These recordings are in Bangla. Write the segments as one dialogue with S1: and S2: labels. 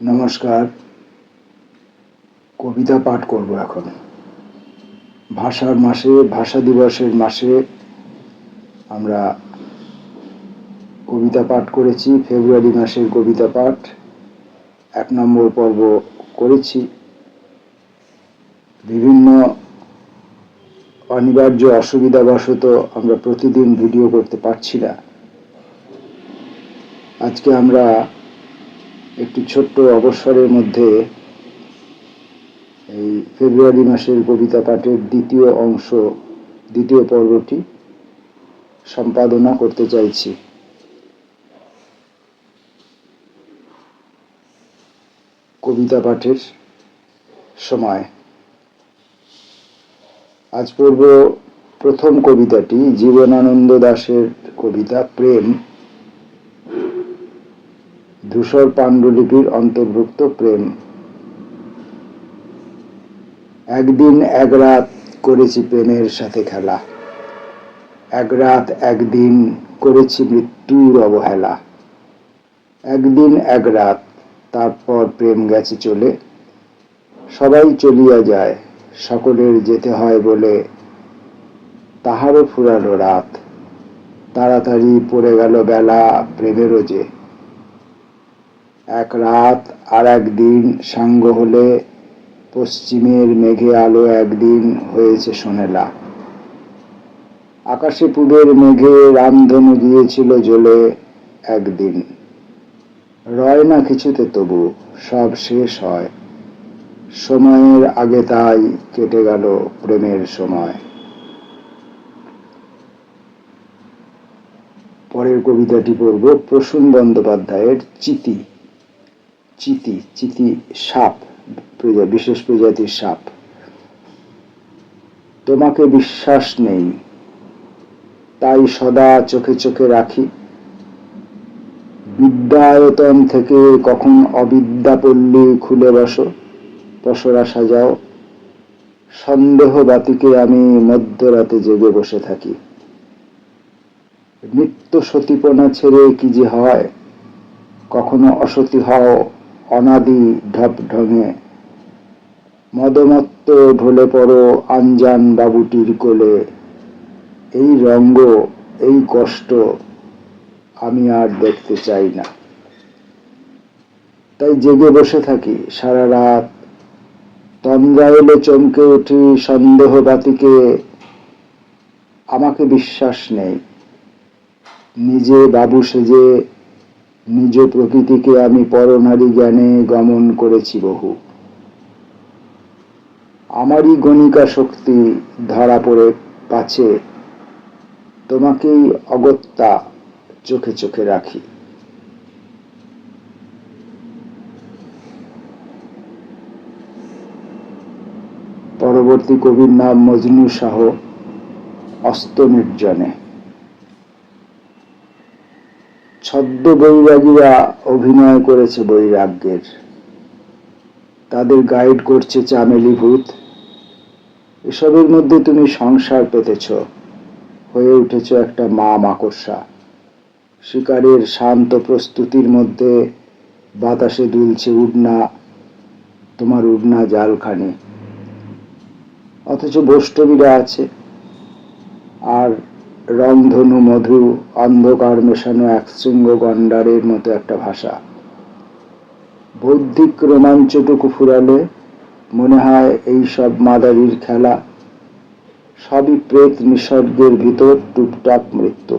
S1: নমস্কার। কবিতা পাঠ করব এখন। ভাষার মাসে, ভাষা দিবসের মাসে আমরা কবিতা পাঠ করেছি, ফেব্রুয়ারি মাসের কবিতা পাঠ। এক নম্বর পর্ব করেছি। বিভিন্ন অনিবার্য অসুবিধাবশত আমরা প্রতিদিন ভিডিও করতে পারছি না। আজকে আমরা একটি ছোট্ট অবসরের মধ্যে এই ফেব্রুয়ারি মাসের কবিতা পাঠের দ্বিতীয় অংশ, দ্বিতীয় পর্বটি সম্পাদনা করতে চাইছি। কবিতা পাঠের সময়। আজ পড়ব প্রথম কবিতাটি জীবনানন্দ দাশের কবিতা প্রেম। ধূসর পাণ্ডুলিপির অন্তর্ভুক্ত প্রেম। একদিন এক রাত করেছি প্রেমের সাথে খেলা। এক রাত একদিন করেছি মৃত্যুর অবহেলা। একদিন এক রাত, তারপর প্রেম গেছে চলে। সবাই চলিয়া যায়, সকলের যেতে হয় বলে। তাহারও ফুরালো রাত। তাড়াতাড়ি পড়ে গেল বেলা প্রেমেরও যে। এক রাত আর একদিন সাঙ্গ হলে পশ্চিমের মেঘে আলো একদিন হয়েছে সোনেলা। আকাশে পূবের মেঘে রামধনু দিয়েছিল জ্বলে একদিন। রয় না কিছুতে তবু, সব শেষ হয়। সময়ের আগে তাই কেটে গেল প্রেমের সময়। পরের কবিতাটি পড়ব প্রসূন বন্দ্যোপাধ্যায়ের চিতি। চিতি চিতি সাপ বিশেষ প্রজাতির সাপ। তোমাকে বিশ্বাস নেই, তাই সদা চোখে চোখে রাখি। বিদ্যায়তন থেকে কখন অবিদ্যা পল্লী খুলে বসো পসরা সাজাও। সন্দেহ বাতিকে আমি মধ্যরাতে জেগে বসে থাকি। নিত্য সতীপনা ছেড়ে কি যে হয়, কখনো অসতী হও অনাদি ঢপ ঢঙে। মদমত্ত ঢলে পড়ো আঞ্জান বাবুটির কোলে। এই রঙ্গ, এই কষ্ট আমি আর দেখতে চাই না। তাই জেগে বসে থাকি সারা রাত। তন্দ্রা এলে চমকে উঠি সন্দেহ বাতিকে। আমাকে বিশ্বাস নেই। নিজে বাবু সেজে নিজ প্রকৃতিকে আমি পরনারী জ্ঞানে গমন করেছি বহু। আমারই গণিকা শক্তি ধরা পড়ে পাছে, তোমাকেই অগত্যা চোখে চোখে রাখি। পরবর্তী কবির নাম মজনু শাহ, অস্ত নির্জনে। ছদ্ম বৈরাগীরা অভিনয় করেছে বৈরাগ্যের। তাদের গাইড করছে চামেলি ভূত। এসবের মধ্যে তুমি সংসার পেতেছ, হয়ে উঠেছ একটা মা মাকড়সা। শিকারের শান্ত প্রস্তুতির মধ্যে বাতাসে দুলছে উড়না, তোমার উড়না জালখানি। অথচ বৈষ্ণবীরা আছে। আর রংধনু মধু, অন্ধকার মেশানো এক শৃঙ্গ গন্ডারের মতো একটা ভাষা। বৌদ্ধিক রোমাঞ্চটুকু ফুরালে মনে হয় এই সব মাদারির খেলা সবই প্রেত নিসর্গের ভিতর টুকটাক মৃত্যু।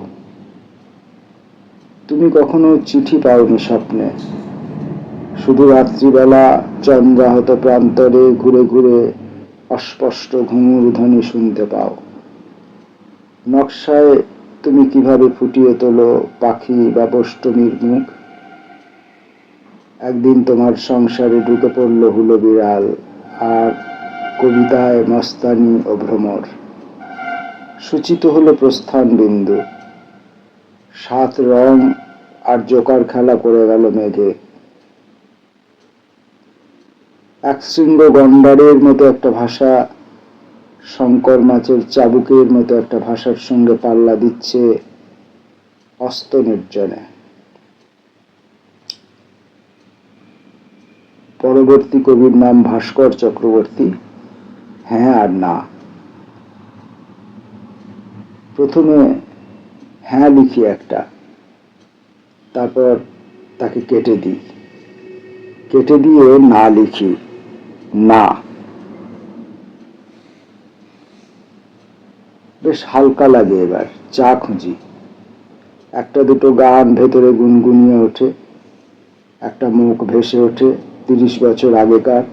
S1: তুমি কখনো চিঠি পাওনি স্বপ্নে? শুধু রাত্রিবেলা চন্দ্রাহত প্রান্তরে ঘুরে ঘুরে অস্পষ্ট ঘুঙুর ধ্বনি শুনতে পাও। নকশায় তুমি কীভাবে ফুটিয়ে তোলো পাখি বা বষ্টমীর মুখ? একদিন তোমার সংসারে ঢুকে পড়ল হুলো বিড়াল আর কবিতায় মস্তানি ও ভ্রমর। সূচিত হলো প্রস্থান বিন্দু। সাত রং আর জোকার খেলা করে গেল মেঘে। এক শৃঙ্গ গন্ডারের মতো একটা ভাষা শঙ্কর মাছের চাবুকের মতো একটা ভাষার সঙ্গে পাল্লা দিচ্ছে অস্ত নির্জনে। পরবর্তী কবির নাম ভাস্কর চক্রবর্তী। হ্যাঁ আর না। প্রথমে হ্যাঁ লিখি একটা, তারপর তাকে কেটে দিই। কেটে দিয়ে না লিখি, না। বেশ হালকা লাগে এবার, চা খুঁজি। একটা দুটো গান ভেতরে গুনগুনিয়ে ওঠে, একটা মুখ ভেসে ওঠে, তিরিশ বছর আগেকার।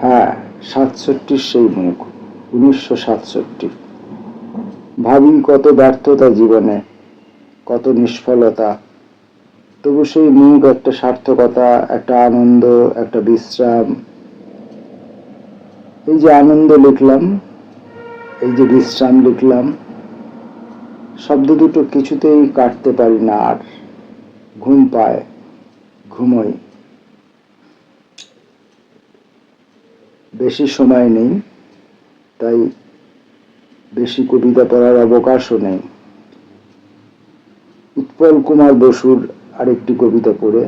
S1: হ্যাঁ সাতষট্টির সেই মুখ, উনিশশো সাতষট্টি। ভাবি কত ব্যর্থতা জীবনে, কত নিষ্ফলতা। তবু সেই মুখ, একটা সার্থকতা, একটা আনন্দ, একটা বিশ্রাম। এই যে আনন্দ লিখলাম এই যে বিশ্রাম লিখলাম, শব্দ দুটো কিছুতেই কাটতে পারি না আর। ঘুম পায়, ঘুমোই। বেশি সময় নেই, তাই বেশি কবিতা পড়ার অবকাশও নেই। উৎপল কুমার বসুর আরেকটি কবিতা পড়ে।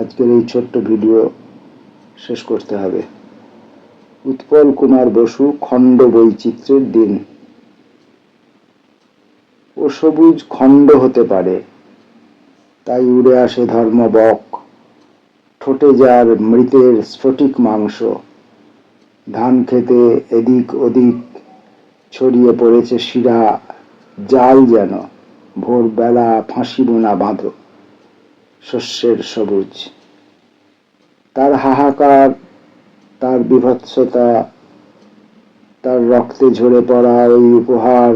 S1: আজকের এই ছোট্ট ভিডিও শেষ করতে হবে। উৎপল কুমার বসু খণ্ড বৈচিত্র্যের দিন। ও সবুজ খণ্ড হতে পারে, তাই উড়ে আসে ধর্মবক ঠোঁটে যার মৃতের স্ফটিক মাংস, ধান খেতে এদিক ওদিক ছড়িয়ে পড়েছে শিরা, জাল যেন ভোরবেলা ফাঁসি বোনা বাঁধো, শস্যের সবুজ। তার হাহাকার তার বিভৎসতা, তার রক্তে ঝরে পড়া ওই উপহার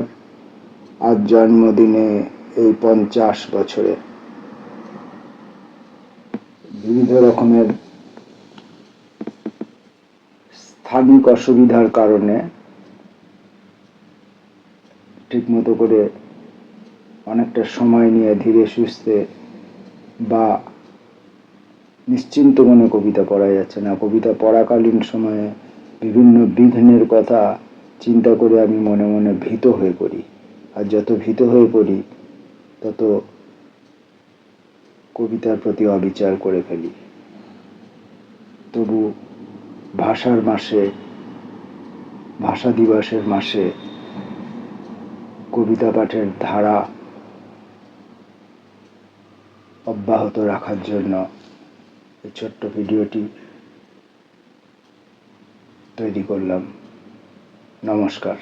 S1: আজ জন্মদিনে এই পঞ্চাশ বছরে। বিবিধ রকমের স্থানিক অসুবিধার কারণে ঠিকমতো করে অনেকটা সময় নিয়ে ধীরে সুস্থে বা নিশ্চিন্ত মনে কবিতা পড়া যাচ্ছে না। কবিতা পড়াকালীন সময়ে বিভিন্ন বিঘ্নের কথা চিন্তা করে আমি মনে মনে ভীত হয়ে পড়ি। আর যত ভীত হয়ে পড়ি, তত কবিতার প্রতি অবিচার করে ফেলি। তবু ভাষার মাসে, ভাষা দিবসের মাসে কবিতা পাঠের ধারা অব্যাহত রাখার জন্য এই ছোট্ট ভিডিওটি তৈরি করলাম। নমস্কার।